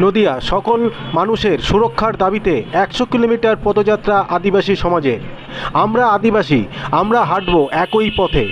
নদিয়া সকল মানুষের সুরক্ষার দাবিতে একশো কিলোমিটার পদযাত্রা আদিবাসী সমাজের আমরা আদিবাসী, আমরা হাঁটবো একই পথে।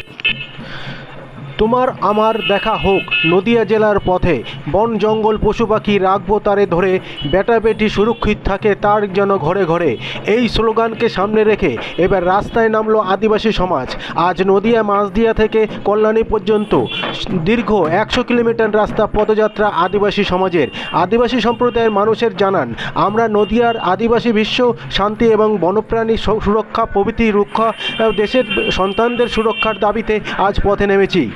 তোমার আমার দেখা হোক, নদিয়া জেলার পথে। বন জঙ্গল পশু পাখি রাখব তারে ধরে। বেটা বেটি সুরক্ষিত থাকে তার যেন ঘরে ঘরে। এই স্লোগানকে সামনে রেখে এবার রাস্তায় নামলো আদিবাসী সমাজ। আজ নদিয়া মাঝদিয়া থেকে কল্যাণী পর্যন্ত দীর্ঘ একশো কিলোমিটার রাস্তা পদযাত্রা আদিবাসী সমাজের। আদিবাসী সম্প্রদায়ের মানুষের জানান, আমরা নদিয়ার আদিবাসী বিশ্ব, শান্তি এবং বন্যপ্রাণী সু- সুরক্ষা, প্রভৃতি রক্ষা, দেশের সন্তানদের সুরক্ষার দাবিতে আজ পথে নেমেছি।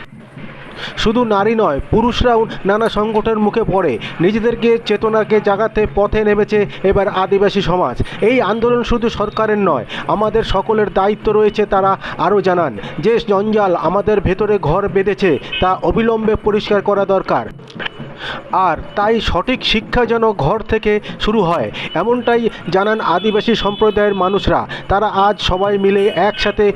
শুধু নারী নয়, পুরুষরাও নানা সংকটের মুখে পড়ে। নিজেদেরকে, চেতনাকে জাগাতে পথে নেমেছে এবার আদিবাসী সমাজ। এই আন্দোলন শুধু সরকারের নয়, আমাদের সকলের দায়িত্ব রয়েছে তারা আরও জানান। যে জঞ্জাল আমাদের ভেতরে ঘর বেঁধেছে, তা অবিলম্বে পরিষ্কার করা দরকার। আর তাই সঠিক শিক্ষা যেন ঘর থেকে শুরু হয়, এমনটাই জানান আদিবাসী সম্প্রদায়ের মানুষরা। তারা আজ সবাই মিলে একসাথে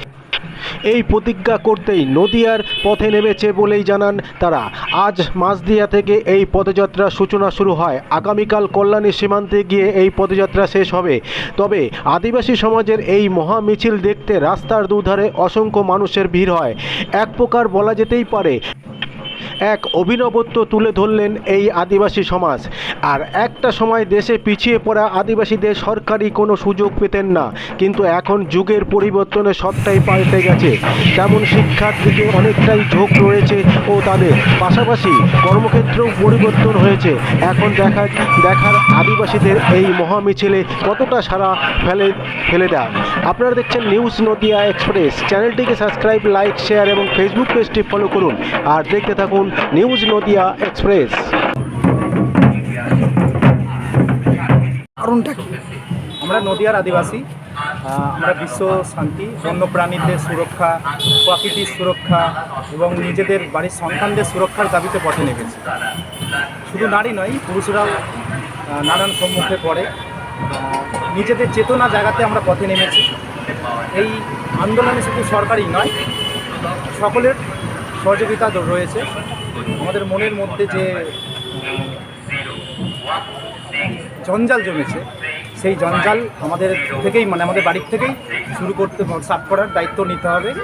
এই প্রতিজ্ঞা করতেই নদিয়ার পথে নেমেছে বলেই জানান তারা। আজ মাঝদিয়া থেকে এই পদযাত্রার সূচনা শুরু হয়। আগামীকাল কল্যাণী সীমান্তে গিয়ে এই পদযাত্রা শেষ হবে। তবে আদিবাসী সমাজের এই মহা মিছিল দেখতে রাস্তার দুধারে অসংখ্য মানুষের ভিড় হয়। এক প্রকার বলা যেতেই পারে এক অভিনবত্ব তুলে ধরলেন এই আদিবাসী সমাজ। আর একটা সময় দেশে পিছিয়ে পড়া আদিবাসীদের সরকারি কোনো সুযোগ পেতেন না। কিন্তু এখন যুগের পরিবর্তনে সবটাই পাল্টে গেছে। তেমন শিক্ষার দিকে অনেকটাই ঝোঁক রয়েছে ও তাদের। পাশাপাশি কর্মক্ষেত্রেও পরিবর্তন হয়েছে। এখন দেখা, দেখার আদিবাসীদের এই মহামিছিলে কতটা সারা ফেলে ফেলে দেয়। আপনারা দেখছেন নিউজ নদিয়া এক্সপ্রেস। চ্যানেলটিকে সাবস্ক্রাইব, লাইক, শেয়ার এবং ফেসবুক পেজটি ফলো করুন। আর দেখতে থাকুন নিউজ নদিয়া এক্সপ্রেস। কারণটা কি? আমরা নদিয়ার আদিবাসী আমরা বিশ্ব শান্তি বন্যপ্রাণীদের সুরক্ষা প্রকৃতির সুরক্ষা এবং নিজেদের বাড়ির সন্তানদের সুরক্ষার দাবিতে পথে নেমেছি। শুধু নারী নয় পুরুষরাও নানান সম্মুখে পড়ে। নিজেদের চেতনা জায়গাতে আমরা পথে নেমেছি। এই আন্দোলনে শুধু সরকারি নয় সকলের সহযোগিতা রয়েছে। আমাদের মনের মধ্যে যে জঞ্জাল জমেছে সেই জঞ্জাল আমাদের থেকেই মানে আমাদের বাড়ির থেকেই শুরু করতে সাফ করার দায়িত্ব নিতে হবে।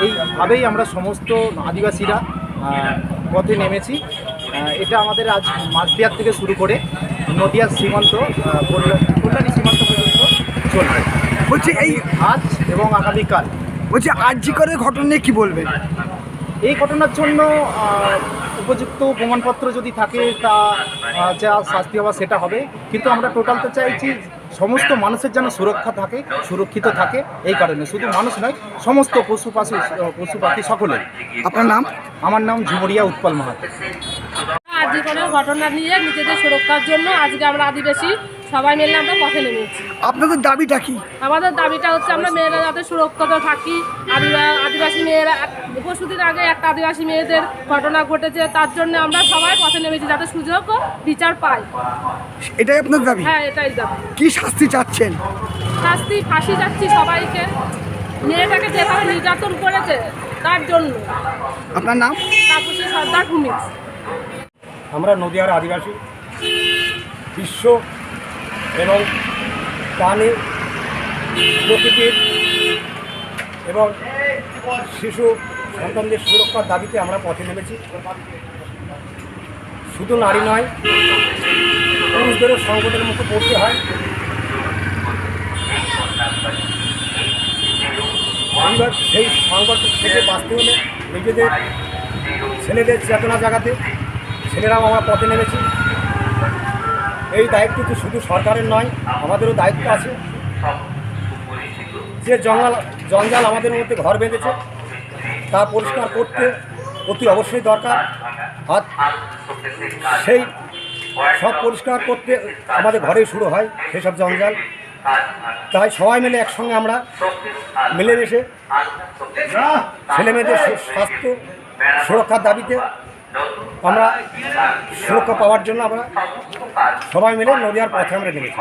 এইভাবেই আমরা সমস্ত আদিবাসীরা পথে নেমেছি। এটা আমাদের আজ মাঝদিয়ার থেকে শুরু করে নদিয়ার সীমান্ত কল্যাণ- সীমান্ত পর্যন্ত চলবে। বলছি এই আজ এবং আগামীকাল। বলছি আরজি করে ঘটনা নিয়ে কী বলবেন? এই ঘটনার জন্য উপযুক্ত প্রমাণপত্র যদি থাকে তা যা শাস্তি হওয়া সেটা হবে। কিন্তু আমরা টোটালতে চাইছি সমস্ত মানুষের যেন সুরক্ষা থাকে সুরক্ষিত থাকে এই কারণে। শুধু মানুষ নয় সমস্ত পশু পাশু পশু পাখি সকলেই। আপনার নাম? আমার নাম ঝুমরিয়া উৎপল মাহাতো। ঘটনা নিয়ে নিজেদের সুরক্ষার জন্য আজকে আমরা আদিবাসী সবাই মিলে আমরা পথে নেমেছি। আপনাদের দাবিটা কি? আমাদের দাবিটা হচ্ছে আমরা মেয়েরা যাতে সুরক্ষিত থাকি আদিবা- মেয়েরা পরশুদিন আগে একটা আদিবাসী মেয়েদের ঘটনা ঘটেছে তার জন্য আমরা সবাই পথে নেমেছি যাতে সুযোগ ও বিচার পাই। এটাই আপনার দাবি? হ্যাঁ এটাই দাবি। কি শাস্তি চাচ্ছেন? শাস্তি ফাঁসি যাচ্ছি সবাইকে। মেয়েটাকে যেভাবে নির্যাতন করেছে তার জন্য। আপনার নাম? তাপসী সর্দার ভূমি। আমরা নদিয়ার আদিবাসী বিশ্ব এবং প্রাণী প্রকৃতির এবং শিশু সন্তানদের সুরক্ষার দাবিতে আমরা পথে নেমেছি। শুধু নারী নয়, পুরুষদেরও সংকটের মুখে পড়তে হয়। এইবার সেই সংকট থেকে বাঁচতে হলে নিজেদের, ছেলেদের চেতনা জাগাতে ছেলেরাও আমরা পথে নেমেছি। এই দায়িত্ব তো শুধু সরকারের নয়, আমাদেরও দায়িত্ব আছে। যে জঙ্গল জঞ্জাল আমাদের মধ্যে ঘর বেঁধেছে। তা পরিষ্কার করতে অতি অবশ্যই দরকার। আর সেই সব পরিষ্কার করতে আমাদের ঘরেই শুরু হয় সেসব জঞ্জাল। তাই সবাই মিলে একসঙ্গে আমরা মিলেমিশে ছেলে মেয়েদের স্বাস্থ্য সুরক্ষার দাবিতে আমরা সুরক্ষা পাওয়ার জন্য আমরা সবাই মিলে নদীয়ার পথে আমরা নেমেছি।